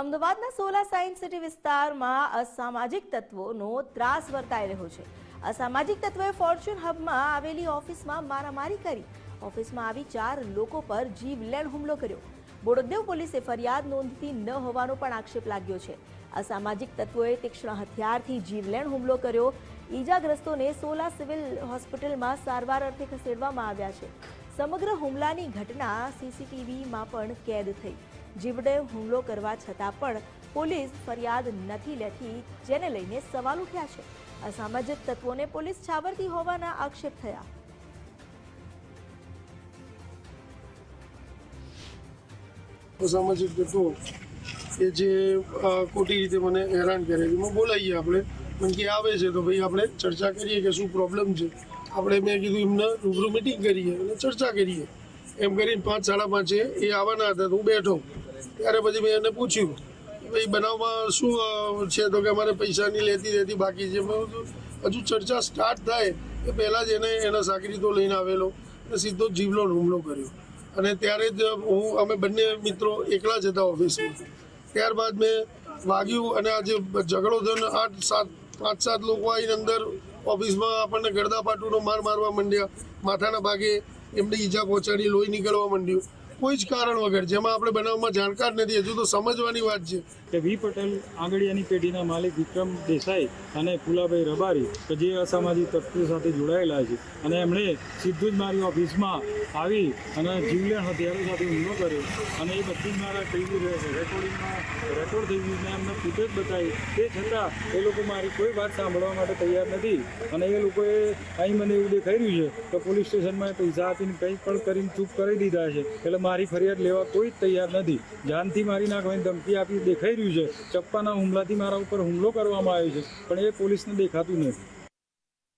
અમદાવાદના Sola science city વિસ્તારમાં અસામાજિક તત્વોનો ત્રાસ વર્તાઈ રહ્યો છે. અસામાજિક તત્વોએ ફોર્ચ્યુન હબમાં આવેલી ઓફિસમાં મારામારી કરી. ઓફિસમાં આવી ચાર લોકો પર જીવલેણ હુમલો કર્યો. બોડોદેવ પોલીસે ફરિયાદ નોંધતી ન હોવાનો પણ આક્ષેપ લાગ્યો છે. અસામાજિક તત્વોએ તીક્ષ્ણ હથિયારથી જીવલેણ હુમલો કર્યો. ઈજાગ્રસ્તોને સોલા સિવિલ હોસ્પિટલમાં સારવાર અર્થે ખસેડવામાં આવ્યા છે. સમગ્ર હુમલાની ઘટના સીસીટીવીમાં પણ કેદ થઈ. જીવલેણ હુમલો કરવા છતાં પણ પોલીસ ફરિયાદ નથી લેતી, જેને લઈને સવાલ ઉઠ્યા છે. અસામાજિક તત્વોને પોલીસ છાવરતી હોવાના આક્ષેપ થયા. અસામાજિક તત્વો કે જે ખોટી રીતે મને હેરાન કરે એમાં બોલાવીએ આપણે. મને કે આવે છે તો ભાઈ આપણે ચર્ચા કરીએ કે શું પ્રોબ્લેમ છે. આપણે મેં કીધું એમને રૂબરૂ મિટિંગ કરીએ અને ચર્ચા કરીએ. એમ કરીને પાંચ, સાડા પાંચે એ આવવાના હતા તો હું બેઠો. ત્યારે પછી મેં એને પૂછ્યું, ભાઈ, બનાવમાં શું છે? તો કે અમારે પૈસાની લેતી રહેતી બાકી છે. મેં હજુ ચર્ચા સ્ટાર્ટ થાય એ પહેલાં જ એને, એના સાકરીતો લઈને આવેલો. અને સીધો જીવલો હુમલો કર્યો. અને ત્યારે જ હું, અમે બંને મિત્રો એકલા જ હતા ઓફિસમાં. ત્યારબાદ મેં વાગ્યું અને આજે ઝઘડો થયો આઠ સાત, પાંચ સાત લોકો આવીને અંદર ઓફિસમાં આપણને ગળદાપાટુનો માર મારવા માંડ્યા. માથાના ભાગે એમને ઈજા પહોંચાડી, લોહી નીકળવા માંડ્યું. કોઈ જ કારણ વગર, જેમાં આપણે બનાવમાં જાણકાર નથી, હજુ તો સમજવાની વાત છે. કે વી પટેલ આંગળીયાની પેઢીના માલિક વિક્રમ દેસાઈ અને ફુલાભાઈ રબારી, કે જે અસામાજિક તત્વો સાથે જોડાયેલા છે. અને એમણે સીધું જ મારી ઓફિસમાં આવી અને જીવલેણ હથિયારો સાથે હુમલો કર્યો. અને એ બધી જ મારા ટીવી રેકોર્ડિંગમાં રેકોર્ડ થઈ ગયું મેં એમને ફૂટેજ બતાવી તે છતાં એ લોકો મારી કોઈ વાત સાંભળવા માટે તૈયાર નથી. અને એ લોકોએ અહીં મને એવું દેખાઈ રહ્યું છે કે પોલીસ સ્ટેશનમાં પૈસા આપીને કંઈ પણ કરીને ચૂપ કરી દીધા છે. એટલે મારી ફરિયાદ લેવા કોઈ જ તૈયાર નથી. જાનથી મારી નાખવાની ધમકી આપી દેખાઈ રહ્યું છે. ચપ્પાના હુમલાથી મારા ઉપર હુમલો કરવામાં આવ્યો છે. પણ એ પોલીસને દેખાતું નથી.